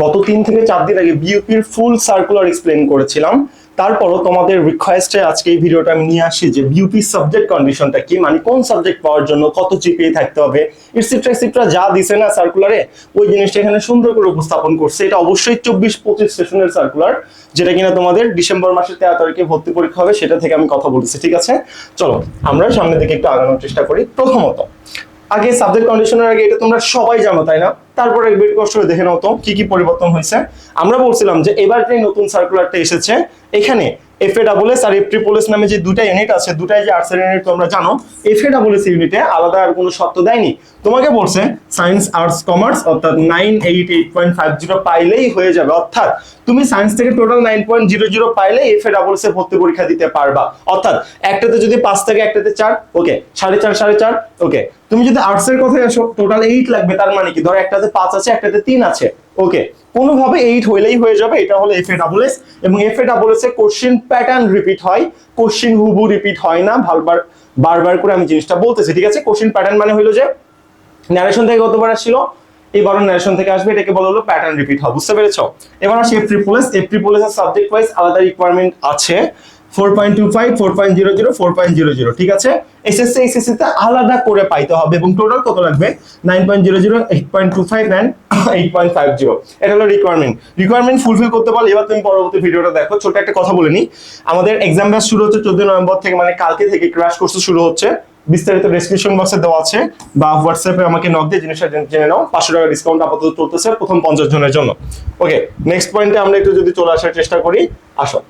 গত তিন থেকে চার দিন আগে বিউপির ফুল সার্কুলার এক্সপ্লেন করেছিলাম। তারপরও তোমাদের রিকোয়েস্টে আজকে এই ভিডিওটা আমি নিয়ে আসি যে বিউপি সাবজেক্ট কন্ডিশনটা কি মানে কোন সাবজেক্ট পাওয়ার জন্য কত জিপিএ থাকতে হবে ইটসিট্রা ইটসিট্রা যা দিছে না সার্কুলারে ওই জিনিসটা এখানে সুন্দর করে উপস্থাপন করছে। এটা অবশ্যই চব্বিশ পঁচিশ সেশনের সার্কুলার যেটা কিনা তোমাদের ডিসেম্বর মাসের তেরো তারিখে ভর্তি পরীক্ষা হবে, সেটা থেকে আমি কথা বলতেছি, ঠিক আছে? চলো, আমরা সামনের দিকে একটু আগানোর চেষ্টা করি। প্রথমত আগে সাবজেক্ট কন্ডিশনের আগে এটা তোমরা সবাই জানো, তাই না? তারপরে একবার কষ্ট করে দেখে নাও তো, কি কি পরিবর্তন হয়েছে। আমরা বলছিলাম যে এবার যে নতুন সার্কুলারটা এসেছে, এখানে এফ এ ডাবল এস আর এফ ট্রিপল এস নামে যে দুটা ইউনিট আছে, দুটাই যে আর্টস ইউনিট তোমরা জানো এফ এ ডাবল এস ইউনিটে আলাদা আর কোনো শর্ত দেয়নি। তোমাকে বলছে সায়েন্স আর্টস কমার্স অর্থাৎ nine eight eight point five zero পাইলেই হয়ে যাবে। অর্থাৎ তুমি সায়েন্স থেকে total nine point zero zero পাইলে এফ এ ডাবল এস এ ভর্তি পরীক্ষা দিতে পারবা। অর্থাৎ একটাতে যদি পাঁচ থাকে, একটাতে চার ওকে সাড়ে চার সাড়ে চার ওকে তুমি যদি আর্টস এর কথায় আসো টোটাল এইট লাগবে, তার মানে কি? ধরো একটাতে পাঁচ আছে একটাতে তিন আছে। ওকে কোনোভাবে এইট হইলেই হয়ে যাবে, এটা হলো এফ এ ডাবল এস এবং এফ এ ডাবল এস এ কোশ্চেন প্যাটার্ন রিপিট হয়। কোশ্চেন হুবু রিপিট হয় না, ভালবার, বারবার করে আমি জিনিসটা বলতেছি, ঠিক আছে? কোশ্চেন প্যাটার্ন মানে হলো যে ন্যারেশন থেকে গতবার আসছিল? এবারও ন্যারেশন থেকে আসবে, এটাকে বলা হলো প্যাটার্ন রিপিট হয়, বুঝতে পেরেছ? এবার আসি F triple S F triple S এর সাবজেক্ট ওয়াইজ আলাদা রিকোয়ারমেন্ট আছে। Four point two five, four point zero zero, four point zero zero, ঠিক আছে? এসএসসি তে আলাদা করে পাইতে হবে এবং টোটাল কত লাগবে? Nine point zero zero, eight point two five and eight point five zero. এটা হলো রিকোয়ারমেন্ট রিকোয়ারমেন্ট ফুলফিল করতে পারলে এবার তুমি পরবর্তী ভিডিওটা দেখো। ছোট একটা কথা বলে নিই। আমাদের এক্সাম ব্যাচ শুরু হচ্ছে চোদ্দ নভেম্বর থেকে মানে কালকে থেকে ক্রাশ কোর্স শুরু হচ্ছে। বিস্তারিত ডেসক্রিপশন বক্সে দেওয়া আছে। বা হোয়াটসঅ্যাপে আমাকে নক দিয়ে জিনিসটা জেনে- জেনে নাও। পাঁচশো টাকা ডিসকাউন্ট আপাতত চলতেছে প্রথম পঞ্চাশ জনের জন্য। ওকে নেক্সট পয়েন্টে আমরা একটু যদি চলে আসার চেষ্টা করি, আসো।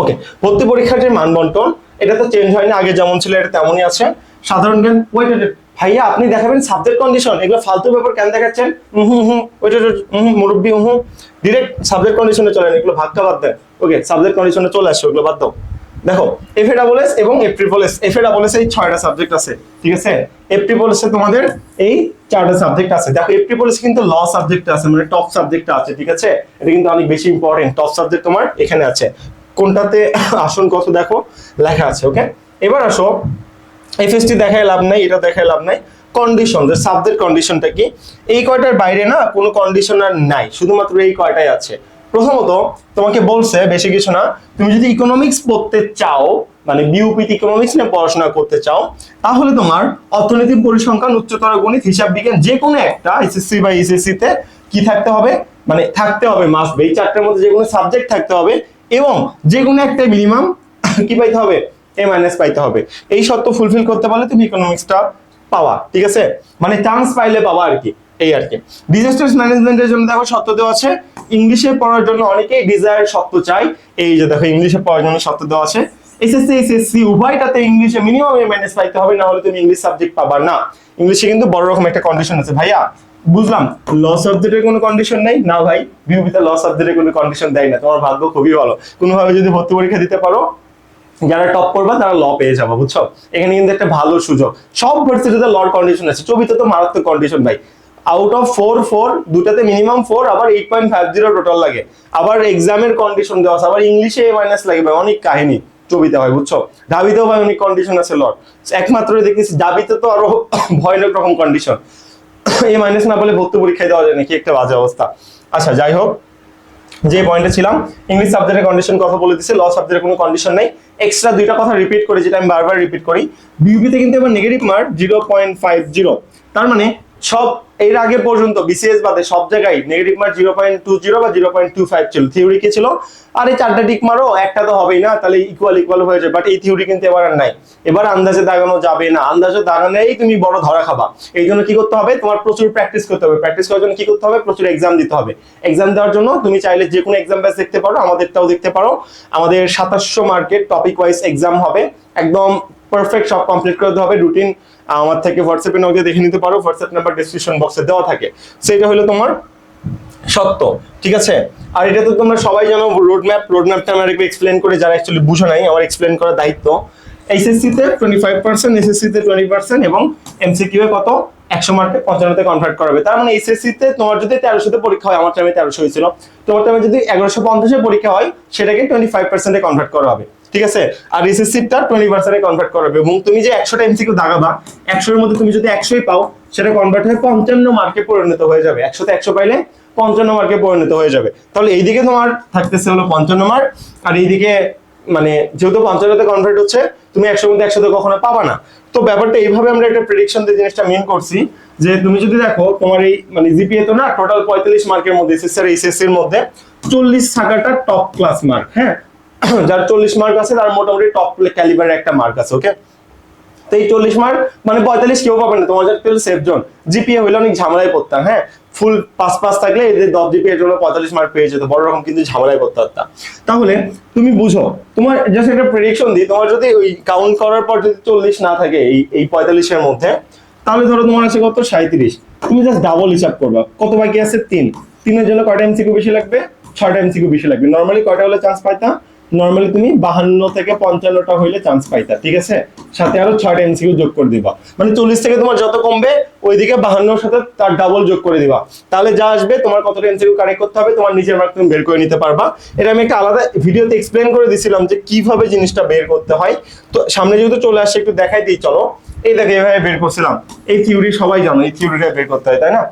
ওকে ভর্তি পরীক্ষার যে মানবন্টন এটা তো চেঞ্জ হয়নি, আগে যেমন ছিল এটা তেমনই আছে। সাধারণ জ্ঞান ওয়েট ওয়েট ভাইয়া, আপনি দেখাবেন সাবজেক্ট কন্ডিশন এগুলো ফালতু ব্যাপার কেন দেখাচ্ছেন? হুম হুম হুম ওয়েট ওয়েট হুম মুরব্বী হুম ডিরেক্ট সাবজেক্ট কন্ডিশনে চলেন, এগুলো ভাগটা বাদ দেন। ওকে সাবজেক্ট কন্ডিশনে চলে আসছে ওগুলো বাদ দাও। দেখো এফ এস এবং এস এফ এস এই ছয়টা সাবজেক্ট আছে, ঠিক আছে? এস তোমাদের এই চারটা সাবজেক্ট আছে। দেখো এস কিন্তু ল সাবজেক্ট আছে মানে টপ সাবজেক্ট আছে, ঠিক আছে? এটা কিন্তু অনেক বেশি ইম্পর্টেন্ট টপ সাবজেক্ট তোমার এখানে আছে। কোনটাতে আসন কত দেখো, লেখা আছে ওকে এবার আসো এফএসটি দেখায় লাভ নাই, এটা দেখায় লাভ নাই কন্ডিশন যে সাবজেক্ট কন্ডিশনটা কি? এই কয়টার বাইরে না কোনো কন্ডিশন আর নাই, শুধুমাত্র এই কয়টাই আছে। প্রথমত, তোমাকে বলছে বেশি কিছু না, তুমি যদি ইকোনমিক্স পড়তে চাও মানে বিউপিতে ইকোনমিক্স নিয়ে পড়াশোনা করতে চাও, তাহলে তোমার অর্থনীতি পরিসংখ্যান, উচ্চতর গণিত, হিসাব বিজ্ঞান, যে কোনো একটা এসএসসি বা এসএসসি তে কি থাকতে হবে? মানে থাকতে হবে মাস্ট এই চারটার মধ্যে যে কোনো সাবজেক্ট থাকতে হবে এবং যে কোনো একটা মিনিমাম কি পাইতে হবে? এ মাইনাস পাইতে হবে। এই শর্ত ফুলফিল করতে পারলে তুমি ইকোনমিক্সটা পাওয়া, ঠিক আছে? মানে চান্স পাইলে পাওয়া আর কি, এই আর কি। ডিজাস্টার্স ম্যানেজমেন্টের জন্য দেখো শর্ত দেওয়া আছে। ইংলিশে পড়ার জন্য অনেকেই ডিজায়ার শর্ত চাই এই যে দেখো ইংলিশে পড়ার জন্য শর্ত দেওয়া আছে। এসএসসি এসএসসি উভয়টাতে ইংলিশে মিনিমাম এ মাইনাস পাইতে হবে, না হলে তুমি ইংলিশ সাবজেক্ট পাবা না। ইংলিশে কিন্তু বড় রকম একটা কন্ডিশন আছে, ভাইয়া। বুঝলাম লস ল সাবজেক্টের কোনো কন্ডিশন নেই? না ভাই বিউপিতে ল সাবজেক্টের কোনো কন্ডিশন দেয় না। তোমার ভাগ্য খুবই ভালো। কোনোভাবে যদি ভর্তি পরীক্ষা দিতে পারো, যারা টপ করবা, তারা ল পেয়ে যাবে, বুঝছ? এখানে কিন্তু একটা ভালো সুযোগ। সব ভার্সিটিতে লর কন্ডিশন আছে, ছবিতে তো মারাত্মক কন্ডিশন ভাই। আউট অফ ফোর ফোর দুটাতে মিনিমাম ফোর আবার eight point five zero total লাগে। আবার এক্সামের কন্ডিশন দেওয়া আছে, আবার ইংলিশে এ মাইনাস লাগে ভাই, অনেক কাহিনী ছবিতে হয়, বুঝছ? দাবিতেও ভাই অনেক কন্ডিশন আছে লর একমাত্র দেখেছি দাবিতে তো আরও ভয়ানক রকম কন্ডিশন এ মাইনাস না বলে ভর্তি পরীক্ষায় দেওয়া যায় নাকি? একটা বাজে অবস্থা। আচ্ছা যাই হোক, যে পয়েন্টে ছিলাম ইংলিশ সাবজেক্টের কন্ডিশন কথা বলে দিচ্ছে ল সাবজেক্টের কোনো কন্ডিশন নেই। এক্সট্রা দুইটা কথা রিপিট করে, যেটা আমি বারবার রিপিট করি। বিউপিতে কিন্তু এবার negative mark zero point five zero তার মানে সব এর আগে পর্যন্ত বিসিএস বাদে সব জায়গায় negative mark zero point two zero বা জিরো পয়েন্ট টু ফাইভ ছিল। থিওরি কি ছিল? আর এই চারটা টিক মারো, একটা তো হবেই না, তাহলে ইকুয়াল ইকুয়াল হয়ে যায়। বাট এই থিওরি কিন্তু এবার আর নাই। এবার আন্দাজে দাগানো যাবে না। আন্দাজে দাগানেই তুমি বড় ধরা খাবা। এই জন্য কি করতে হবে? তোমার প্রচুর প্র্যাকটিস করতে হবে। প্র্যাকটিস করার জন্য কি করতে হবে? প্রচুর এক্সাম দিতে হবে। এক্সাম দেওয়ার জন্য তুমি চাইলে যে কোনো এক্সাম ব্যাচ দেখতে পারো, আমাদেরটাও দেখতে পারো। আমাদের সাতাশশো মার্কেট টপিক ওয়াইজ এক্সাম হবে। একদম পারফেক্ট সব কমপ্লিট করতে হবে। রুটিন আমার থেকে হোয়াটসঅ্যাপে নক দিয়ে দেখে নিতে পারো। হোয়াটসঅ্যাপ নাম্বার ডিসক্রিপশন বক্সে দেওয়া থাকে। সেটা হলো তোমার সত্য, ঠিক আছে? আর এটা তো তোমরা সবাই জানো রোড ম্যাপ রোড ম্যাপটা আমার একটু এক্সপ্লেন করে, যারা অ্যাকচুয়ালি বুঝো নাই, আমার এক্সপ্লেন করার দায়িত্ব। এইচএসসি তে টোয়েন্টি ফাইভ পার্সেন্ট এসএসসি তে টোয়েন্টি পার্সেন্ট এবং এমসিকিউ এ কত? একশো মার্কে পঞ্চান্নতে কনভার্ট করাবে তার মানে এইচএসসি তে তোমার যদি তেরোশোতে পরীক্ষা হয়, আমার টাইমে তেরোশো হয়েছিল। তোমার টাইমে যদি এগারোশো পঞ্চাশে পরীক্ষা হয় সেটাকে টোয়েন্টি ফাইভ পার্সেন্টে কনভার্ট করা হবে। ঠিক আছে? আর এসএসসিটা টোয়েন্টি পার্সেন্টে কনভার্ট করাবে এবং তুমি যে একশোটা এমসিকিউ দাগাবা, একশোর মধ্যে তুমি যদি একশোই পাও, সেটা কনভার্ট হয়ে পঞ্চান্ন মার্কে পরিণত হয়ে যাবে। একশোতে একশো পাইলে পঞ্চান্ন মার্কে পরিণত হয়ে যাবে। তাহলে এইদিকে তোমার থাকতেছে হলো পঞ্চান্ন মার্ক আর এইদিকে মানে যেহেতু পঞ্চান্নতে কনভার্ট হচ্ছে, তুমি একশো মধ্যে একশোতে কখনো পাবা না। তো ব্যাপারটা এইভাবে আমরা একটা প্রেডিকশন দিয়ে জিনিসটা মেন করছি, যে তুমি যদি দেখো, তোমার এই মানে জিপিএ তো না টোটাল পঁয়তাল্লিশ মার্কের মধ্যে এসএসসি আর এইচএসসি এর মধ্যে চল্লিশ থাকাটা টপ ক্লাস মার্ক হ্যাঁ? যার চল্লিশ মার্ক আছে, তার মোটামুটি টপ ক্যালিবারের একটা মার্ক আছে ওকে তো এই চল্লিশ মার্ক মানে পঁয়তাল্লিশ কেউ পাবে না, তোমার যাতে সেফ জোন জিপিএ হইলে অনেক ঝামেলায় পড়তাম হ্যাঁ? ফুল পাস পাস থাকলে এদের দশ জিপিএ এর জন্য পঁয়তাল্লিশ মার্ক পেয়ে যেত, বড় রকম কিন্তু ঝামেলায় পড়তে পারতাম তাহলে তুমি বুঝো, তোমার জাস্ট একটা প্রেডিকশন দিই, তোমার যদি ওই কাউন্ট করার পর যদি চল্লিশ না থাকে এই এই পঁয়তাল্লিশের মধ্যে, তাহলে ধরো তোমার আছে কত? সাঁত্রিশ তুমি জাস্ট ডাবল হিসাব করবা, কত বাকি আছে? তিন। তিনের জন্য কয়টা এমসিকিউ বেশি লাগবে? ছয়টা এমসিকিউ বেশি লাগবে। নর্মালি কয়টা হলে চান্স পাইতা নর্মালি তুমি বাহান্ন থেকে পঞ্চান্নটা হইলে চান্স পাইতা, ঠিক আছে? সাথে আরও ছয়টা এমসিকিউ যোগ করে দিবা। মানে চল্লিশ থেকে তোমার যত কমবে, ওইদিকে বাহান্নর সাথে তার ডাবল যোগ করে দিবা। তাহলে যা আসবে, তোমার কতটা এমসিকিউ কারেক্ট করতে হবে, তোমার নিজের মার্ক তুমি বের করে নিতে পারবা। এটা আমি একটা আলাদা ভিডিওতে এক্সপ্লেন করে দিছিলাম যে কীভাবে জিনিসটা বের করতে হয়। তো সামনে যেহেতু চলে আসছে একটু দেখাই দিই, চলো। এই দেখে, এভাবে বের করছিলাম। এই থিওরি সবাই জানো, এই থিওরিটা বের করতে হয়, তাই না?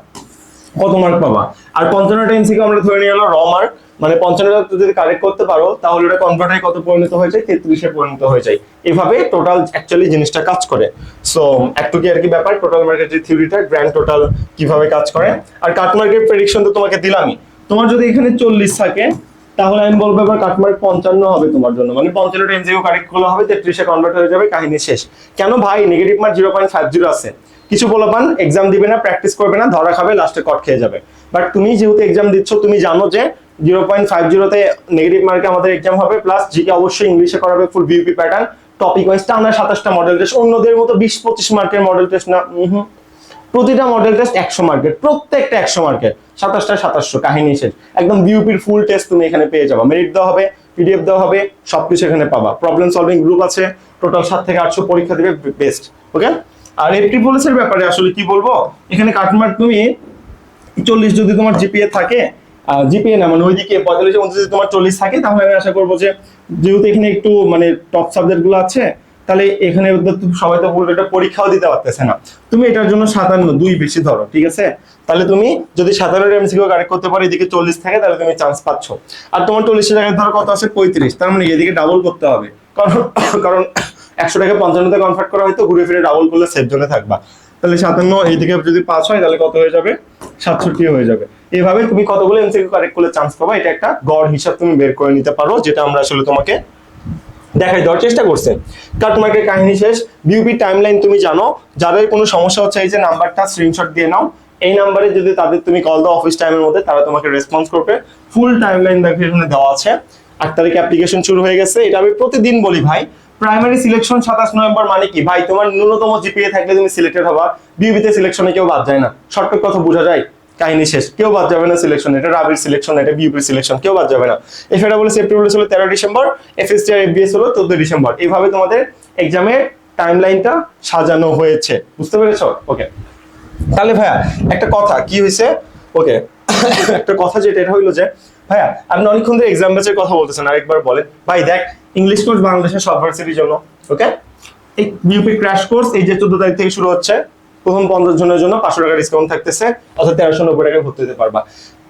কত মার্ক পাবা? আর পঞ্চান্নটা এমসিকিউ আমরা ধরে নিয়ে গেলাম র মার্ক মানে পঞ্চান্নটা যদি কারেক্ট করতে পারো, তাহলে ওটা হয়ে কত পরিণত হয়ে যায়? তেত্রিশে পরিণত হয়ে যায়। এভাবে টোটাল অ্যাকচুয়ালি জিনিসটা কাজ করে। সো একটু কি আর কি ব্যাপার টোটাল মার্কেট যে থিওরিটা গ্র্যান্ড টোটাল কীভাবে কাজ করে? আর কাট মার্কেট প্রেডিকশন তো তোমাকে দিলামই। তোমার যদি এখানে চল্লিশ থাকে, তাহলে আমি বলব এবার কাটমার্ক পঞ্চান্ন হবে তোমার জন্য। মানে পঞ্চান্নটা এমসিকিউ কারেক্ট করলে হবে, তেত্রিশে কনভার্ট হয়ে যাবে, কাহিনী শেষ। কেন ভাই negative mark zero point five zero আছে। কিছু বলো পান এক্সাম দিবে না প্র্যাকটিস করবে না, ধরা খাবে লাস্টে কট খেয়ে যাবে। বাট তুমি যেহেতু এক্সাম দিচ্ছ, তুমি জানো যে জিরো পয়েন্ট ফাইভ জিরোতে নেগেটিভ মার্কে আমাদের এক্সাম হবে প্লাস জিকে অবশ্যই ইংলিশে করাবে full BUP pattern topic wise টানা সাতাশটা মডেল টেস্ট অন্যদের মতো বিশ পঁচিশ মার্কের মডেল টেস্ট না প্রতিটা মডেল টেস্ট একশো মার্কের প্রত্যেকটা একশো মার্কের সাতাশটা সাতাশশো, কাহিনী শেষ। একদম বিউপির ফুল টেস্ট তুমি এখানে পেয়ে যাবে। মেরিট দেওয়া হবে পিডিএফ দেওয়া হবে, সবকিছু এখানে পাবা। প্রবলেম সলভিং গ্রুপ আছে টোটাল সাত থেকে আটশো পরীক্ষা দিবে বেস্ট ওকে আর এফটি পুলিশের ব্যাপারে আসলে কি বলব? এখানে কাটমার্ক তুমি চল্লিশ যদি তোমার জিপিএ থাকে জিপিএ না মানে ওইদিকে পঁয়তাল্লিশের মধ্যে যদি তোমার চল্লিশ থাকে, তাহলে আমি আশা করব যে যেহেতু এখানে একটু মানে টপ সাবজেক্টগুলো আছে, তাহলে এখানে সবাই তো বলবে এটা পরীক্ষাও দিতে পারতেছে না। তুমি এটার জন্য সাতান্ন, দুই বেশি ধরো, ঠিক আছে? তাহলে তুমি যদি সাতান্ন এমসিকিউ কারেক্ট করতে পারো, এদিকে চল্লিশ থাকে, তাহলে তুমি চান্স পাচ্ছ। আর তোমার চল্লিশের জায়গায় ধরো কত আছে পঁয়ত্রিশ, তার মানে এদিকে ডাবল করতে হবে। কারণ কারণ একশো টাকা পঞ্চান্নতে কনভার্ট করা হয়তো, ঘুরে ফিরে ডাবল করলে সেফ জোনে থাকবা। তাহলে সাতান্ন এই এইদিকে যদি পাঁচ হয়, তাহলে কত হয়ে যাবে? সাতষট্টি হয়ে যাবে। এভাবে তুমি কতগুলো এমসিকিউ কারেক্ট করলে চান্স পাবা, এটা একটা গড় হিসাব তুমি বের করে নিতে পারো, যেটা আমরা আসলে তোমাকে দেখাই, দেওয়ার চেষ্টা করছে। কাট মার্কের কাহিনী শেষ। বিউপি টাইমলাইন তুমি জানো, যাদের কোনো সমস্যা হচ্ছে, এই যে নাম্বারটা স্ক্রিনশট দিয়ে নাও। এই নাম্বারে যদি তাদের তুমি কল দাও অফিস টাইমের মধ্যে, তারা তোমাকে রেসপন্স করবে। ফুল টাইমলাইন দেখে এখানে দেওয়া আছে। আট তারিখে অ্যাপ্লিকেশন শুরু হয়ে গেছে। এটা আমি প্রতিদিন বলি ভাই। প্রাইমারি সিলেকশন সাতাশ নভেম্বর মানে কি? ভাই, তোমার ন্যূনতম জিপিএ থাকলে তুমি সিলেক্টেড হবা। বিউবিতে সিলেকশনে কেউ বাদ যায় না। শর্টকাট কথা বোঝা যায়? কাহিনী শেষ। কেউ বাদ যাবে না সিলেকশন এটা রাবির সিলেকশন এটা বিউপির সিলেকশন কেউ বাদ যাবে না। এফএটা বলে সেফটি বলে হলো তেরো ডিসেম্বর এফএসটি আর এফবিএস হলো চোদ্দ ডিসেম্বর। এইভাবে তোমাদের এক্সামের টাইম লাইনটা সাজানো হয়েছে। বুঝতে পেরেছ? ওকে তাহলে ভাইয়া, একটা কথা, কি হয়েছে? ওকে একটা কথা যেটা, এটা হইল যে, ভাইয়া, আপনি অনেকক্ষণ ধরে এক্সাম ব্যাচের কথা বলতেছেন, আরেকবার বলেন। ভাই, দেখ ইংলিশ কোর্স বাংলাদেশের সব ভার্সিটির জন্য ওকে এই বিউপি ক্র্যাশ কোর্স এই যে চোদ্দ তারিখ থেকে শুরু হচ্ছে, প্রথম পঞ্চাশ জনের জন্য পাঁচশো টাকা ডিসকাউন্ট থাকতেছে, অর্থাৎ তেরোশো নব্বই টাকায় ভর্তি হতে পারবা।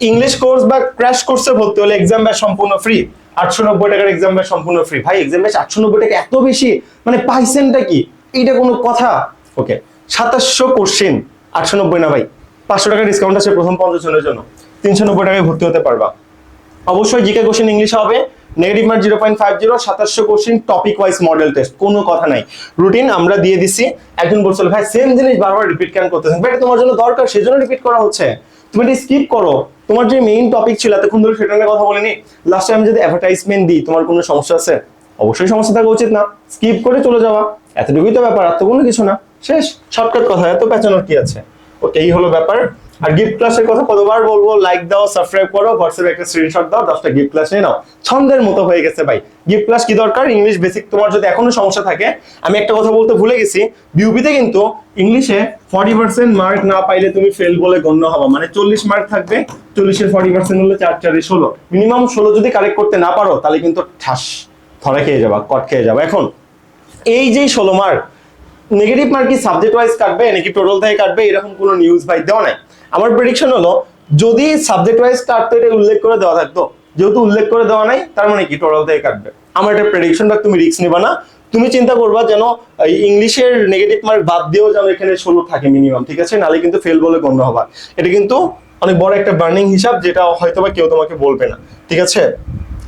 ইংলিশ কোর্স বা ক্র্যাশ কোর্সে ভর্তি হলে এক্সাম ব্যাচ সম্পূর্ণ ফ্রি আটশো নব্বই টাকার এক্সাম ব্যাচ সম্পূর্ণ ফ্রি ভাই এক্সাম ব্যাচ আটশো নব্বই টাকা এত বেশি মানে পাইসেনটা কি? এইটা কোনো কথা ওকে সাতাশশো কোশ্চেন আটশো নব্বই না ভাই। পাঁচশো টাকা ডিসকাউন্ট আছে প্রথম পঞ্চাশ জনের জন্য। তিনশো নব্বই টাকায় ভর্তি হতে পারবা। অবশ্যই জিকে কোশ্চেন ইংলিশ হবে। Negative mark zero point five zero সাতাশশো question topic wise model test কোনো কথা নাই। রুটিন আমরা দিয়ে দিছি। একজন বলছিল ভাই সেম জিনিস বারবার রিপিট কেন করতেছেন? ভাই তোমার জন্য দরকার, সেজন্য রিপিট করা হচ্ছে। তুমি এটা স্কিপ করো। তোমার যে মেইন টপিক ছিল, এতক্ষণ ধরে সেটা নিয়ে কথা বলিনি। লাস্টে আমি যদি অ্যাডভার্টাইজমেন্ট দিই, তোমার কোনো সমস্যা আছে? অবশ্যই সমস্যা থাকা উচিত না। স্কিপ করে চলে যাওয়া। এতটুকুই তো ব্যাপার, আর তো কোনো কিছু না। শেষ শর্টকাট কথা, এত পেঁচানোর কি আছে? ওকে এই হলো ব্যাপার। আর গিফট ক্লাসের কথা কতবার বলব? লাইক দাও সাবস্ক্রাইব করো হোয়াটসঅ্যাপে একটা স্ক্রিনশট দাও, দশটা গিফট ক্লাস নিয়ে নাও। ছন্দের মতো হয়ে গেছে ভাই। গিফট ক্লাস কি দরকার? ইংলিশ বেসিক তোমার যদি এখনও সমস্যা থাকে, আমি একটা কথা বলতে ভুলে গেছি। বিউপিতে কিন্তু ইংলিশে ফর্টি পার্সেন্ট মার্ক না পাইলে তুমি ফেল বলে গণ্য হবা। মানে চল্লিশ মার্ক থাকবে, চল্লিশের ফর্টি পার্সেন্ট হলে চার, চারে ষোলো। মিনিমাম ষোলো যদি কালেক্ট করতে না পারো, তাহলে কিন্তু ঠাস, ধরা খেয়ে যাবা, কট খেয়ে যাবা। এখন, এই যে ষোলো mark negative mark subject wise কাটবে, নাকি টোটাল থেকে কাটবে, এরকম কোনো নিউজ ভাই দেওয়া নাই। আমার প্রেডিকশন হলো, যদি সাবজেক্ট ওয়াইজ কাটতো, এটা উল্লেখ করে দেওয়া থাকতো। যেহেতু উল্লেখ করে দেওয়া নাই, তার মানে কি টোটাল থেকে কাটবে? আমার একটা প্রেডিকশন বা তুমি রিস্ক নিবা না। তুমি চিন্তা করবা যেন ইংলিশের নেগেটিভ মার্ক বাদ দিয়েও যেন এখানে ষোলো থাকে মিনিমাম ঠিক আছে? নালে কিন্তু ফেল বলে গণ্য হবা এটা কিন্তু অনেক বড় একটা বার্নিং হিসাব, যেটা হয়তো বা কেউ তোমাকে বলবে না, ঠিক আছে?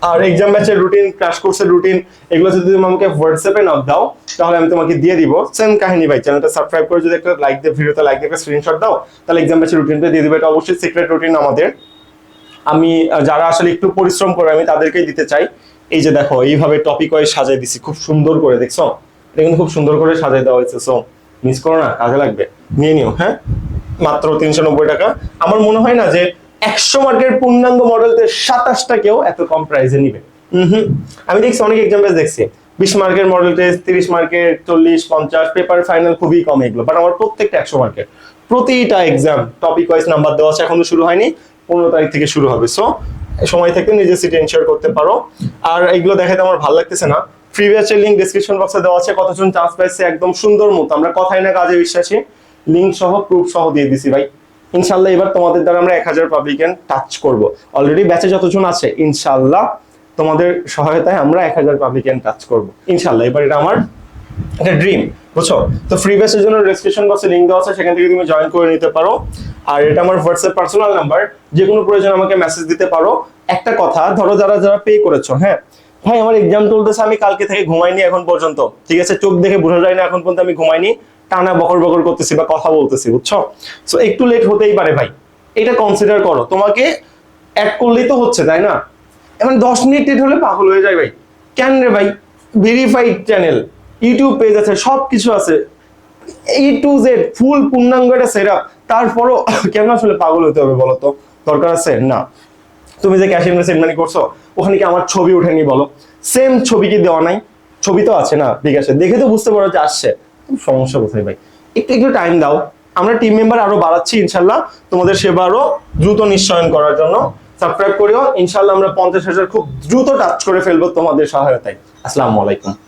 আর এক্সাম ব্যাচের রুটিন ক্রাশ কোর্সের রুটিন এগুলো যদি তুমি আমাকে হোয়াটসঅ্যাপে নক দাও, তাহলে আমি তোমাকে দিয়ে দিব। সেম কাহিনী ভাই চ্যানেলটা সাবস্ক্রাইব করে যদি একটা লাইক দিয়ে ভিডিওতে লাইক দিয়ে স্ক্রিনশট দাও, তাহলে এক্সাম ব্যাচের রুটিনটা দিয়ে দিবে। এটা অবশ্যই সিক্রেট রুটিন আমাদের। আমি যারা আসলে একটু পরিশ্রম করে, আমি তাদেরকেই দিতে চাই। এই যে দেখো, এইভাবে টপিক ওয়াইজ সাজাই দিছি, খুব সুন্দর করে, দেখছ? এটা কিন্তু খুব সুন্দর করে সাজাই দেওয়া হয়েছে সো মিস করো না, কাজে লাগবে। নিয়ে নিও হ্যাঁ? মাত্র তিনশো নব্বই টাকা। আমার মনে হয় না যে একশো মার্কের পূর্ণাঙ্গ মডেলতে সাতাশটা কেউ এত কম প্রাইসে নিবে। হুম আমি দেখছি অনেক এক্সাম বেস দেখছি। বিশ মার্কের মডেল টেস্ট তিরিশ মার্কের চল্লিশ পঞ্চাশ পেপার ফাইনাল খুবই কম এগুলো বাট আমার প্রত্যেকটা একশো মার্কের প্রতিটা এক্সাম টপিক ওয়াইজ নাম্বার দেওয়া আছে এখনও শুরু হয়নি পনেরো তারিখ থেকে শুরু হবে। সো সময় থেকে নিজের সিটি এনশিওর করতে পারো। আর এগুলো দেখাতে আমার ভালো লাগতেছে না। ফ্রি ব্যাচের লিঙ্ক ডিসক্রিপশন বক্সে দেওয়া আছে কতজন চান্স পাইছে একদম সুন্দর মতো। আমরা কথাই না কাজে বিশ্বাসী। লিঙ্ক সহ প্রুফ সহ দিয়ে দিছি ভাই। ইনশাল্লাহ এবার তোমাদের দ্বারা আমরা এক হাজার পাবলিকেন টাচ করব। অলরেডি ব্যাচে যতজন আছে ইনশাল্লাহ তোমাদের সহায়তায় আমরা এক হাজার পাবলিকেন টাচ করব। ইনশাল্লাহ এবার এটা আমার একটা ড্রিম বুঝছ? তো ফ্রি ব্যাচের জন্য রেজিস্ট্রেশন বক্সে লিঙ্ক দেওয়া আছে, সেখান থেকে তুমি জয়েন করে নিতে পারো। আর এটা আমার হোয়াটসঅ্যাপ পার্সোনাল নাম্বার যে কোনো প্রয়োজন আমাকে মেসেজ দিতে পারো। একটা কথা, ধরো যারা যারা পে করেছ হ্যাঁ? ভাই, আমার এক্সাম চলতেছে, আমি কালকে থেকে ঘুমাইনি এখন পর্যন্ত। ঠিক আছে? চোখ দেখে বোঝা যায় না, এখন পর্যন্ত আমি ঘুমাইনি। টানা বকর বকর করতেছি বা কথা বলতেছি, বুঝছ? সো একটু লেট হতেই পারে ভাই। এটা কনসিডার করো। তোমাকে অ্যাড করলেই তো হচ্ছে, তাই না? এমন দশ মিনিট লেট হলে পাগল হয়ে যায় ভাই। কেন রে ভাই? ভেরিফাইড চ্যানেল ইউটিউব পেজ আছে সব কিছু আছে। এ টু জেড ফুল পূর্ণাঙ্গ একটা সেটআপ তারপরও কেন আসলে পাগল হতে হবে বলো তো? দরকার আছে? না। তুমি যে ক্যাশ ইনভেস্ট মানি করছ, ওখানে কি আমার ছবি উঠেনি বলো? সেম ছবি কি দেওয়া নাই? ছবি তো আছে না ঠিক আছে দেখে তো বুঝতে পারো যে আসছে। সমস্যা কোথায় ভাই? একটু একটু টাইম দাও। আমরা টিম মেম্বার আরও বাড়াচ্ছি ইনশাল্লাহ তোমাদের সেবা আরও দ্রুত নিশ্চয়ন করার জন্য। সাবস্ক্রাইব করিও। ইনশাল্লাহ আমরা পঞ্চাশ হাজার খুব দ্রুত টাচ করে ফেলব তোমাদের সহায়তায়। আসসালামু আলাইকুম।